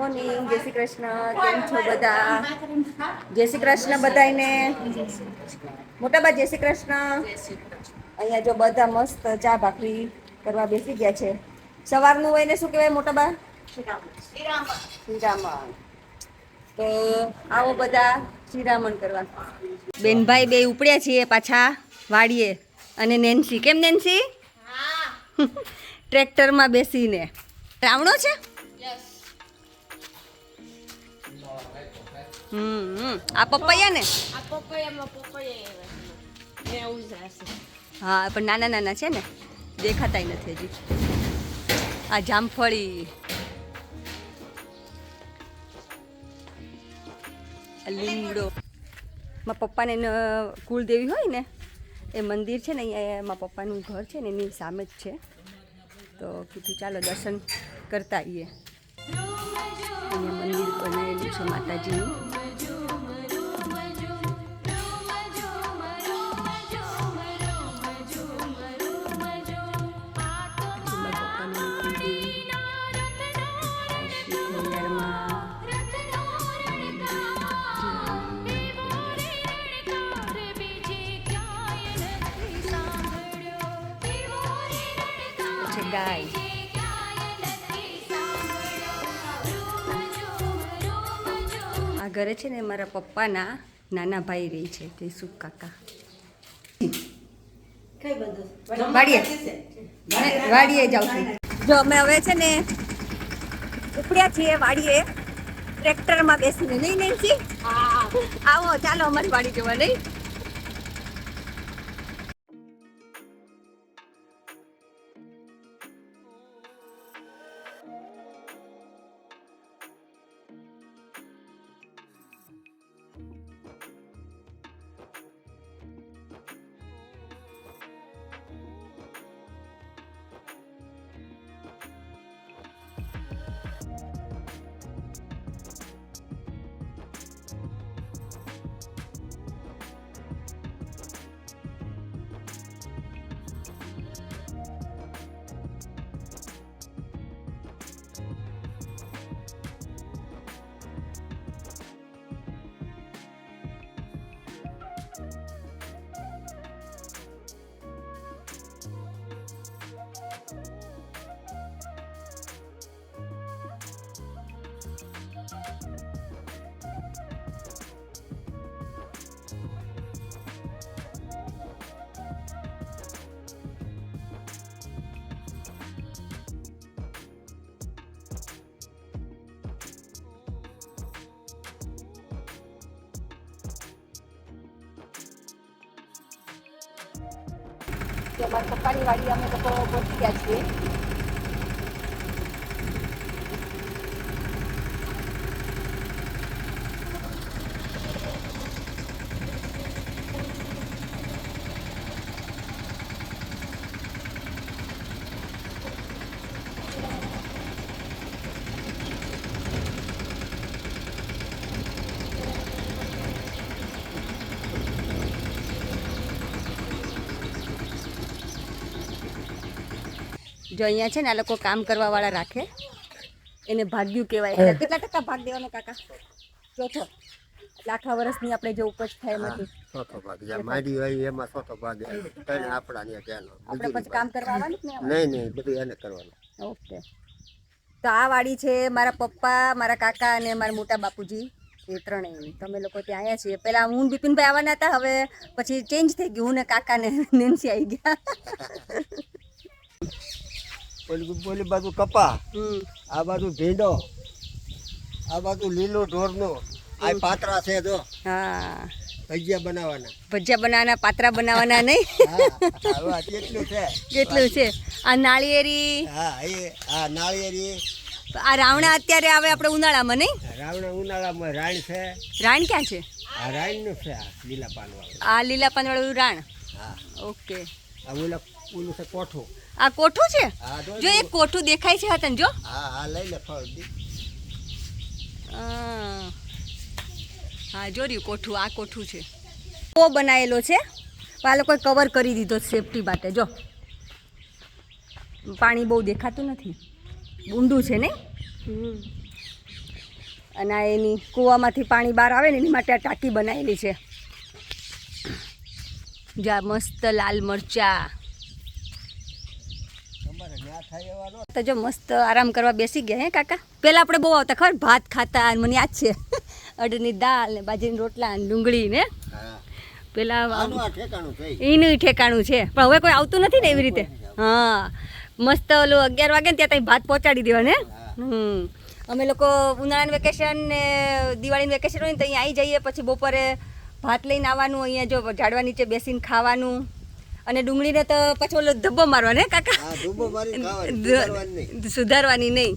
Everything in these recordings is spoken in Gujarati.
મોર્નિંગ. જય શ્રી કૃષ્ણ. કેમ છો બધા? જય શ્રી કૃષ્ણ બધાને મોટાબા જય શ્રી કૃષ્ણ. અહીંયા જો બધા મસ્ત ચા ભાખરી કરવા બેસી ગયા છે. સવારનું હોય ને શું કહેવાય મોટાભા શ્રીરામણ તો આવો બધા શ્રીરામણ કરવા. બેનભાઈ બે ઉપડ્યા છીએ પાછા વાડીએ. અને નેન્સી. કેમ નેન્સી? ટ્રેક્ટરમાં બેસીને. રાવણો છે? હમ હમ. આ પપૈયા ને? આ પપૈયામાં પપૈયા. હા પણ નાના નાના છે ને. દેખાતાય નથી હજી. આ જામફળી. લીમડો. મારા પપ્પાને કુળદેવી હોય ને એ મંદિર છે ને અહીંયા મારા પપ્પાનું ઘર છે ને એની સામે જ છે. તો કીધું ચાલો દર્શન કરતા આવીએ અહીંયા મંદિર બનાવેલું છે માતાજીનું. ગાય આ ઘરે છે ને મારા પપ્પાના નાના ભાઈ રહે છે તે સુખ કાકા. વાડીએ. વાડીએ જાઉં છું. જો અમે હવે છે ને ઉપડ્યા છીએ વાડીએ ટ્રેક્ટરમાં બેસીને. નહીં નહીં આવો ચાલો અમારી વાડી જોવા. નહીં? તો મારા પપ્પાની વાડી અમે લોકો પહોંચી ગયા છીએ. જો અહીંયા છે ને આ લોકો કામ કરવા વાળા રાખે. એને ભાગ્યું કહેવાય. કેટલા ટકા ભાગ દેવાનો કાકા? ચોથો. એટલે આખા વર્ષની આપણે જે ઉપજ થાય એમાંથી. ચોથો ભાગ. જ્યાં માંડી હોય એમાં ચોથો ભાગ ત્રણ આપણા ને ત્યાંનો. આપણે પછી કામ કરવા આવવાનું ને નહીં નહીં બધું એને કરવાનું. ઓકે. તો આ વાડી છે મારા પપ્પા મારા કાકા અને મારા મોટા બાપુજી. એ ત્રણેય તમે લોકો ત્યાં આવ્યા છીએ. પહેલા હું બિપિનભાઈ આવવાના હતા હવે પછી ચેન્જ થઈ ગયું. હું ને કાકા ને નેન્સી આવી ગયા. ઓલી પેલી બાજુ કપા આ બાજુ ભીંડો આ બાજુ લીલો ઢોરનો. આ પાતરા છે જો હા. ભજીયા બનાવવાના ભજીયા બનાવવાના પાત્રા બનાવવાના નહીં? કેટલું છે. કેટલું છે. આ નાળિયેરી? હા એ હા નાળિયેરી. આ રાવણા અત્યારે આવે આપણે ઉનાળામાં નહીં? રાવણા ઉનાળામાં રાણ છે. રાણ ક્યાં છે? આ રાણનું છે આ લીલા પાનવાળું આ લીલા પાનવાળું રાણ? હા. ઓકે. આ ઓલા ઓલું છે કોઠું. આ કોઠું છે? જો એક કોઠું દેખાય છે હતન જો. હા હા લઈ લે ફળ હા. જોર્યું કોઠું આ કોઠું છે. ઓ બનાવેલો છે. પણ આ લોકોએ કવર કરી દીધો સેફટી માટે જો. પાણી બહુ દેખાતું નથી. ઊંડું છે ને? અને આ એની કૂવામાંથી પાણી બહાર આવે ને એની માટે આ ટાંકી બનાવેલી છે. જ્યાં મસ્ત લાલ મરચા તમારે ન્યા થાય એવા નો તો જો મસ્ત આરામ કરવા બેસી ગયા હે કાકા. પહેલાં આપણે બહુ આવતા ખબર ભાત ખાતા અને મને યાદ છે. અડની દાળ ને બાજરીની રોટલા ને ડુંગળી ને. પેલા એનું ઠેકાણું છે. પણ હવે કોઈ આવતું નથી ને એવી રીતે. હા. મસ્ત ઓલું અગિયાર વાગે ને ત્યાં ત્યાં ભાત પહોંચાડી દેવા ને. હમ. અમે લોકો ઉનાળાનું વેકેશન ને દિવાળીનું વેકેશન હોય ને તો અહીંયા આવી જઈએ. પછી બપોરે ભાત લઈને આવવાનું અહીંયા જો ઝાડવા નીચે બેસીને ખાવાનું. અને ડુંગળીને તો પછી ઓલો ધબ્બો મારવાનો કાકા? સુધારવાની નહીં.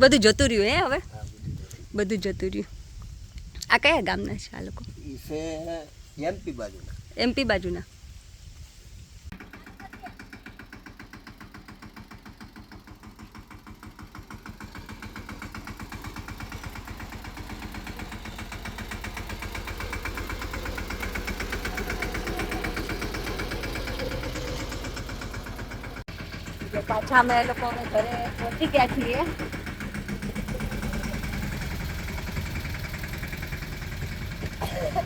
બધું જતું રહ્યું હે હવે? બધું બધું જતું રહ્યું. આ કયા ગામના છે આ લોકો? એમપી બાજુના. એમપી બાજુના. પાછા અમે લોકો ઘરે પહોંચી ગયા છીએ.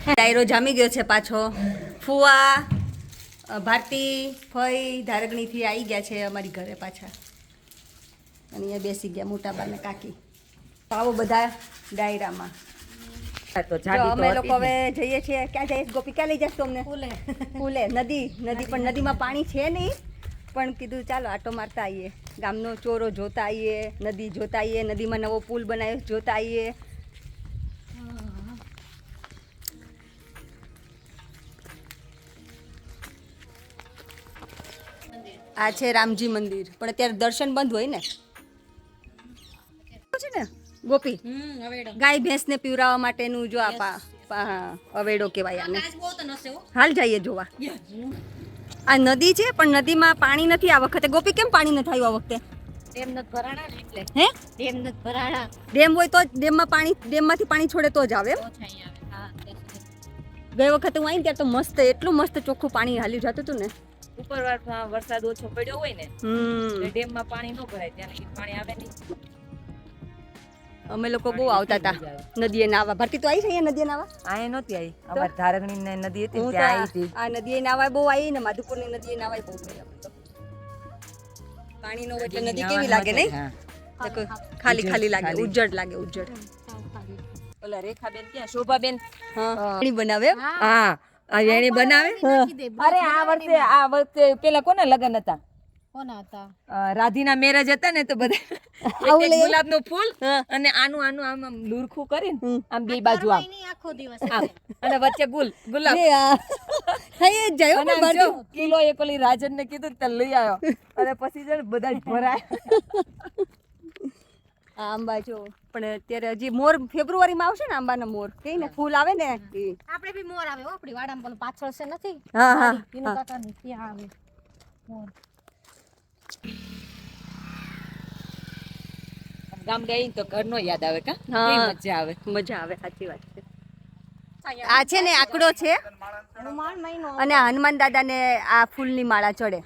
ડાયરો જામી ગયો છે પાછો. ફુવા ભારતી ફઈ ધારગણીથી આવી ગયા છે અમારી ઘરે પાછા. અને અહીંયા બેસી ગયા મોટા બા ને કાકી આવો બધા ડાયરામાં. અમે લોકો હવે જઈએ છીએ. ક્યાં જઈશ? ગોપી ક્યાં લઈ જશો અમને? ફૂલે. ફૂલે. નદી નદી પણ નદીમાં પાણી છે નહીં. પણ કીધું ચાલો આટો મારતા આવીએ ગામનો ચોરો જોતા આવીએ નદી જોતા આવીએ નદીમાં નવો પુલ બનાવ્યો જોતા આવીએ આ છે રામજી મંદિર. પણ અત્યારે દર્શન બંધ હોય ને? છે ને? ગોપી? ગાય ભેંસને પીવરાવવા માટેનું જો આ અવેડો કહેવાય આને. હાલ જઈએ જોવા. આ નદી છે પણ નદીમાં પાણી નથી આ વખતે. ગોપી કેમ પાણી નથી આવ્યું આ વખતે? ડેમ નથી ભરાણા એટલે? હે? ડેમ નથી ભરાણા. ડેમ હોય તો ડેમમાં પાણી ડેમમાંથી પાણી છોડે તો જ આવે ગઈ વખતે હું આવી ત્યારે તો મસ્ત એટલું મસ્ત ચોખ્ખું પાણી હાલ્યું જતું હતું ને. ઉપરવાસમાં વરસાદ ઓછો પડ્યો હોય ને હમ. ડેમમાં પાણી ન ભરાય ત્યાં પાણી આવે નહીં. અમે લોકો બહુ આવતા હતા. નદીએ નાવા. ભરતી તો આવી છે અહીંયા નદીએ નાવા? અહીંયા નહોતી આવી. અમારે ધારગણી ને નદી હતી ત્યાં આવી હતી. આ નદીએ નાવા બહુ આવી ને માધુપુરની નદીએ નાવા બહુ ગઈ પાણી નો હોય એટલે નદી કેવી લાગે નહીં? ખાલી ખાલી લાગે ઉજ્જડ લાગે ઉજ્જડ ઓલા રેખાબેન ક્યાં? શોભાબેન? હા. પાણી બનાવે? હા. આ એને બનાવે? અરે આ વર્ષે આ વર્ષે પેલા કોના લગ્ન હતા? કોના હતા? રાધીના મેરેજ હતા ને તો બધા આવું લઈ- ગુલાબનું ફૂલ અને આનું આનું આમ આમ લુરખું કરીને આમ બે બાજુ આમ. આખો દિવસ. અને વચ્ચે ગુલ ગુલાબ. થઈ જાય અને જો કિલો એક ઓલી રાજન ને કીધું તે લઈ આવ્યો અને પછી છે બધા ભરાય. આંબા જો પણ અત્યારે હજી મોર ફેબ્રુઆરીમાં આવશે ને આંબાના મોર. કઈ ને ફૂલ આવે ને. આપણે બી મોર આવે આપણી વાડામાં પેલું પાછળ છે નથી? હા હા. આવે મોર. ગામ ગઈ તો ઘરનો યાદ આવે કા? મજા આવે? મજા આવે સાચી વાત છે. આ છે ને આંકડો છે. અને આ હનુમાન દાદાને આ ફૂલની માળા ચડે.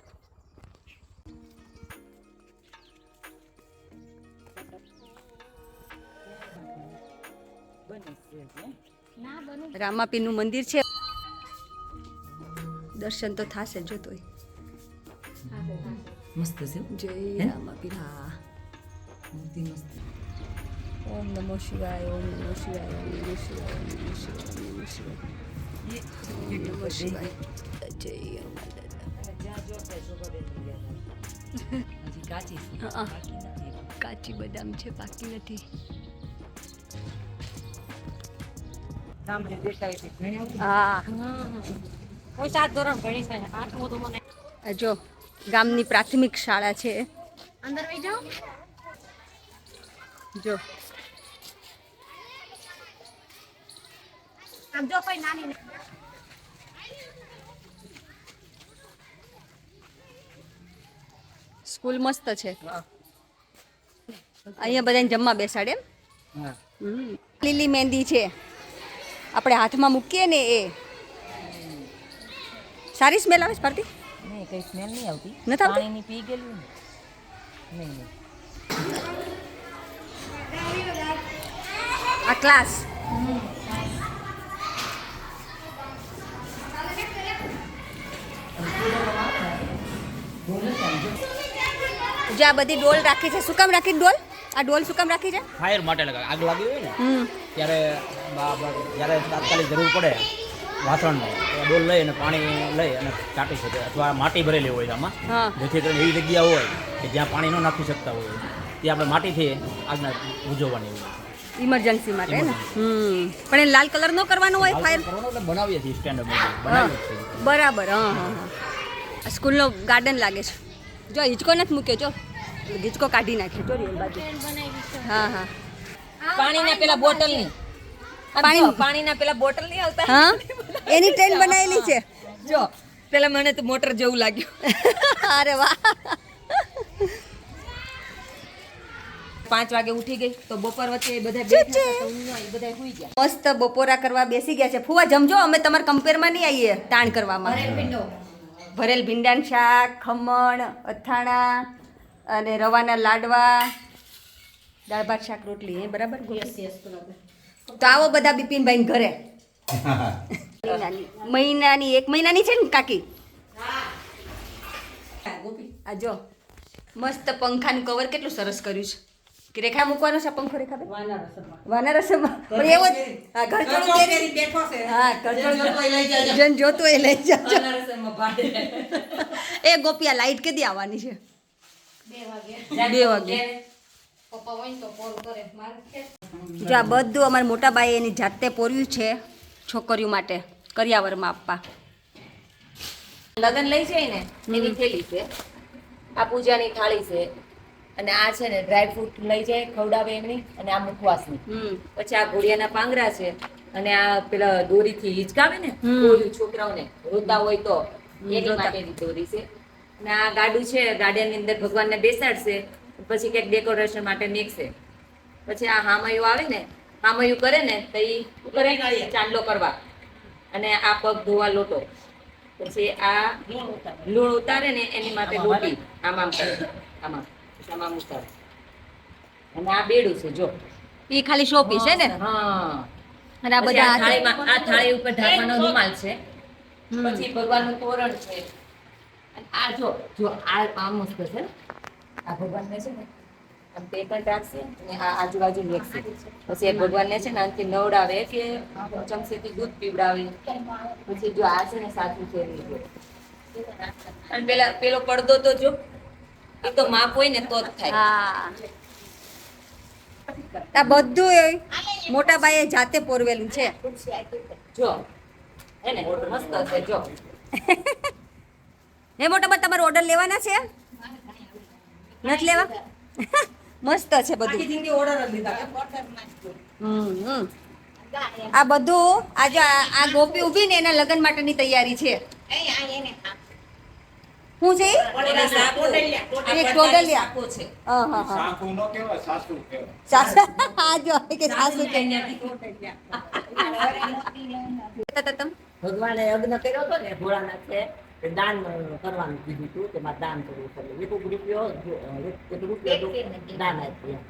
રામાપી નું રામાપીરનું મંદિર છે. દર્શન તો થશે જો તોય. મસ્ત છે. જય રામાપીર. હા. મૂર્તિ મસ્ત ઓમ નમો શિવાય ઓમ નમો શિવાય. બદામ છે પાકી નથી જો, ગામની પ્રાથમિક શાળા છે અંદર જાઓ જો. આમ જો કોઈ નાની સ્કૂલ મસ્ત છે. અહીંયા બધાને જમવા બેસાડે. એમ લીલી મહેંદી છે. આપણે હાથમાં મૂકીએ ને એ. સારી સ્મેલ આવે છે ભારતી નહીં કઈ સ્મેલ નહીં આવતી. નથી આવતી? પાણીની પી ગયેલું નહીં નહીં. આ ક્લાસ જે આ બધી ડોલ રાખી છે શું કામ રાખી ડોલ? આ ડોલ શું કામ રાખી છે? ફાયર માટે લગાવે. આગ લાગી હોય ને ત્યારે જ્યારે તાત્કાલિક જરૂર પડે વાસણનો ડોલ લઈ અને પાણી લઈ અને ચાટી શકે અથવા માટી ભરેલી હોય આમાં. જેથી કરીને એવી જગ્યા હોય કે જ્યાં પાણી ન નાખી શકતા હોય. ત્યાં આપણે માટીથી આગને ઉજવવાની હોય. ઇમરજન્સી માટે ને? હમ. પણ એ લાલ કલર નો કરવાનો હોય ફાયર કરવાનું બનાવીએ છીએ સ્ટેન્ડ બરાબર હા હા હા. સ્કૂલનો ગાર્ડન લાગે છે. જો હિંચકો નથી મૂક્યો જો. હિંચકો કાઢી નાખ્યો જો રીલ બાજુ. હા હા. પાણીના પેલા બોટલની. પાણી- પાણીના પેલા બોટલ નહીં આવતા. હા? એની ટ્રેન બનાવેલી છે. જો પેલા મને તો મોટર જેવું લાગ્યું. અરે વાહ. પાંચ વાગે ઉઠી ગઈ તો બપોર વચ્ચે બધા બેઠા બધા સુઈ ગયા. મસ્ત બપોરા કરવા બેસી ગયા છે. ફુવા જમજો. અમે તમારા કમ્પેરમાં નહીં આવીએ તાણ કરવામાં. ભરેલ ભીંડાન શાક ખમણ અથાણા અને રવાના લાડવા દાળ ભાત શાક રોટલી. એ બરાબર? તો આવો બધા બિપિનભાઈ ઘરે. મહિનાની. મહિનાની એક મહિનાની છે ને કાકી? આ જો. મસ્ત પંખાનું કવર કેટલું સરસ કર્યું છે. કે રેખા મૂકવાનો છે આ પંખો રેખા વાના રસમમાં પણ એવો જ હા ઘરચોળું પહેરી- હા ઘરચોળું જન જોતું એ લઈ જાજો. એ ગોપિયા લાઈટ કેદી આવવાની છે? બે વાગે. જો આ બધું અમારા મોટા બાઈએ એની જાતે પોર્યું છે છોકરીઓ માટે કરિયાવરમાં આપવા. લગન લઈ જાય ને એની થેલી છે. આ પૂજાની થાળી છે. અને આ છે ને ડ્રાય ફ્રૂટ લઈ જાય ખવડાવે એમની અને આ મુખવાસની. પછી આ ઘોડિયાના પાંગરા છે અને આ પેલા દોરીથી હિચકાવે ને છોકરાઓને રોતા હોય તો એની માટેની દોરી છે. અને આ ગાડું છે ગાર્ડનની અંદર ભગવાનને બેસાડશે પછી કંઈક ડેકોરેશન માટે મેકશે. પછી આ હામયું આવે ને હામયું કરે ને તો એ કરે ચાંદલો કરવા. અને આ પગ ધોવા લોટો. પછી આ લૂણ ઉતારે. ને એની માટે રોટી. આમ આમ કરે આમાં. આમ આમ અને આ બેડું છે જો. એ ખાલી શોપી છે ને? હા. અને આ બધા આ થાળીમાં આ થાળી ઉપર ઢાંકવાનો રૂમાલ છે. પછી ભગવાનનું તોરણ છે. અને આ જો જો આ આ મસ્ત છે. આ ભગવાનને છે ને આમ તે પણ રાખશે અને આ આજુબાજુ લેખશે. પછી એ ભગવાનને છે ને આનાથી નવડાવે કે ચમચીથી દૂધ પીવડાવે. પછી જો આ છે ને સાચું છે અને પેલા પેલો પડદો તો જો. એ તો માપ હોય ને તો જ થાય. હા. આ બધું મોટા બાઈએ જાતે પોરવેલું છે. જો હે ને મસ્ત છે જો. હે મોટા બા તમારો ઓર્ડર લેવાના છે? નથી લેવા? મસ્ત છે બધું. હમ. આ બધું આજે આ આ ગોપી ઊભી ને એના લગ્ન માટેની તૈયારી છે. શું છે? એક ટોડલિયા. આપો છે. હા હા હા. સાસુ હા જો કે સાસુ કે ભગવાને યજ્ઞ કર્યો હતો ને ભોળાનાથે દાન કરવાનું કીધું હતું તેમાં દાન કરવું પડે એક રૂપિયો એક રૂપિયો દાન આપ્યું.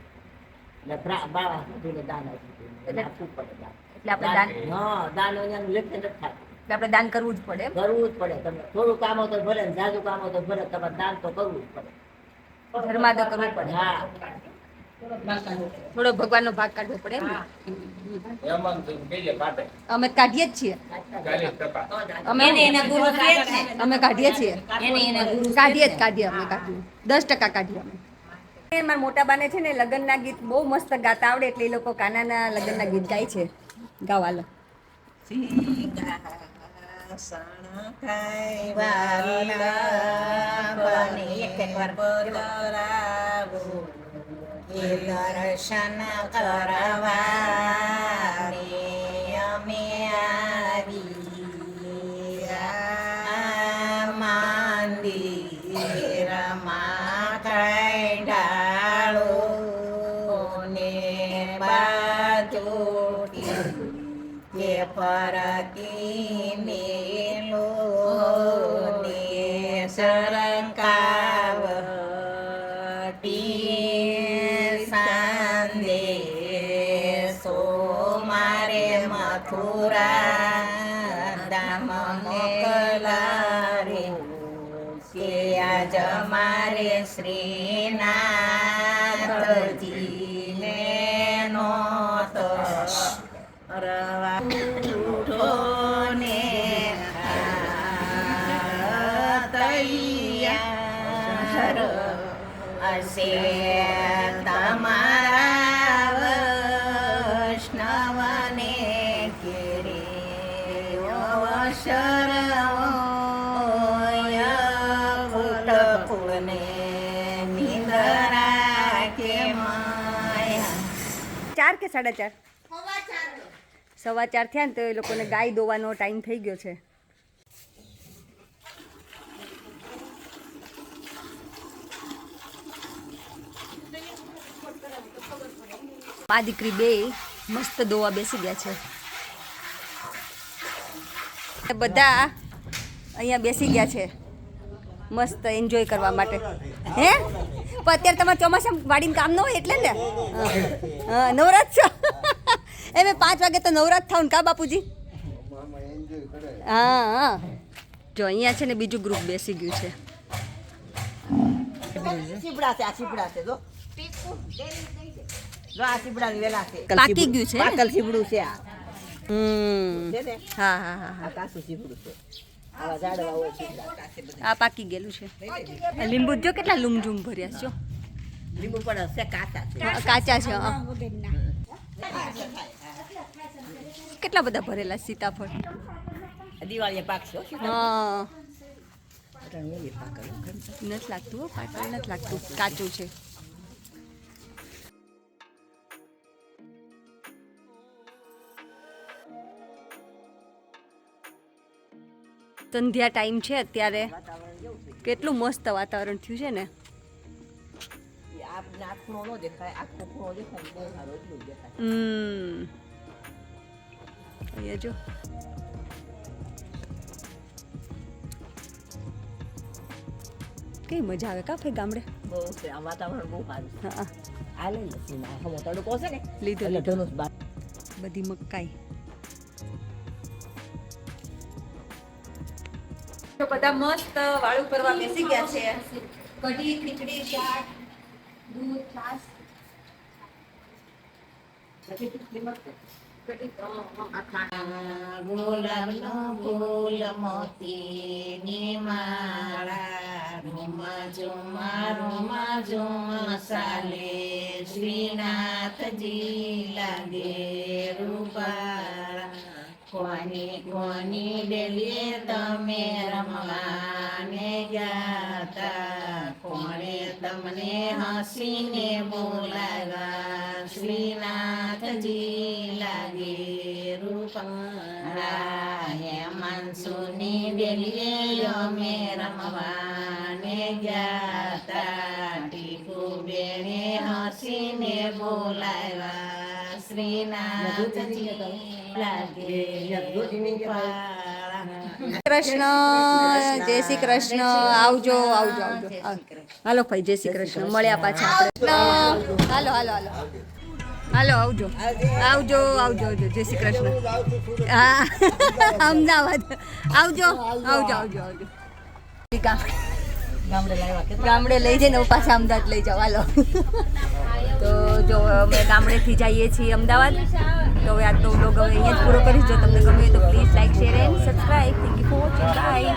એટલે બાવા દાન આપ્યું એટલે આપવું પડે દાન. એટલે આપણે દાન હા દાન અહીંયાનું લેખે નથી થતું. આપણે દાન કરવું જ પડે? કરવું જ પડે. તમે થોડું કામ હોય તો ભલે ને જાજુ કામ હોય તો ભલે તમારે દાન તો કરવું જ પડે. ધર્માદો કરવું પડે. હા. થોડો ભગવાનનો ભાગ કાઢવો પડે ને? અમે કાઢીએ જ છીએ. અમે એના ગુરુ. અમે કાઢીએ છીએ. એને એના ગુરુ કાઢીએ જ કાઢીએ અમે કાઢીએ. દસ ટકા કાઢીએ અમે. મારા મોટા બાને છે ને લગ્નના ગીત બહુ મસ્ત ગાતા આવડે એટલે એ લોકો કાનાના લગ્નના ગીત ગાય છે. ગાવાલો દર્શન કરવાની અમે આવી મંદિરમાં કઈ ઢાળો ને બાજુ કે ફરકી સરંકાવટી સંદેશો મથુરા ધામ મોકલારે કે આજ મારે શ્રીનાથજીને હશે તમારા વૈષ્ણવને કેરે હોય ફૂટ ફૂલને નિંદરા કે માયા ચાર કે સાડા ચાર સવા ચાર થયા ને તો એ લોકોને ગાય દોવાનો ટાઈમ થઈ ગયો છે આ દીકરી બે મસ્ત દોવા બેસી ગયા છે. એ બધા અહીંયા બેસી ગયા છે. મસ્ત એન્જોય કરવા માટે. હે? પણ અત્યારે તમારે ચોમાસામાં વાડીને કામ ન હોય એટલે ને? હા. હા નવરાત છો. એ મેં પાંચ વાગે તો નવરાત થાવ ને કા બાપુજી? હા હા. જો અહીંયા છે ને બીજું ગ્રુપ બેસી ગયું છે. છે આ છીપડા છે જો. જો આ સીબડા વેલા છે. પાકી ગયું છે પાકલ સીબડું છે આ. હમ. છે ને? હા હા હા હા. આ કાસું સીપડું છે. આ પાકી ગયેલું છે. લીંબુ જો કેટલા લૂમઝૂમ ભર્યા છો લીંબુ પણ હશે કાચા છે. કાચા છે કેટલા બધા ભરેલા સીતાફળ? દિવાળીએ પાકશે હો નથી લાગતું પાટણ નથી લાગતું. કાચું છે. સંધ્યા ટાઈમ છે અત્યારે. કેટલું મસ્ત વાતાવરણ થયું છે ને. હમ. જો. કઈ મજા આવે કા ગામડે? બહુ છે આ વાતાવરણ બહુ સારું છે. હા આ લઈ લે સીમા હમો તડકો છે ને લીધો લીધો. બધી મકાઈ. બધા મસ્ત વાળું કરવા બેસી ગયા છે. કઢી, ખીચડી, શાક, દૂધ, છાશ. શ્રીનાથજી લાગે રૂપાળા કોની કોની ડેલી તમે રમવાને જાતા? કોણે તમને હસીને બોલાવ્યા? શ્રીનાથજી લાગે રૂપાળા હે માનસુની ડેલીએ અમે રમવાને જાતા. ટીકુ બેને હસીને રૂપાળા કૃષ્ણ જય શ્રી કૃષ્ણ આવજો આવજો આવજો. હાલો ભાઈ જય શ્રી કૃષ્ણ મળ્યા પાછા. હાલો હાલો હાલો. હાલો આવજો. આવજો આવજો આવજો. જય શ્રી કૃષ્ણ હા. અમદાવાદ. આવજો આવજો આવજો આવજો. ગામડે લઈ જઈને પાછા અમદાવાદ લઈ જાઓ હાલો તો જો અમે ગામડેથી જઈએ છીએ અમદાવાદ તો હવે આજનો બ્લોગ હવે અહીંયા જ પૂરો કરીશ. જો તમને ગમે તો please like share and subscribe thank you for watching bye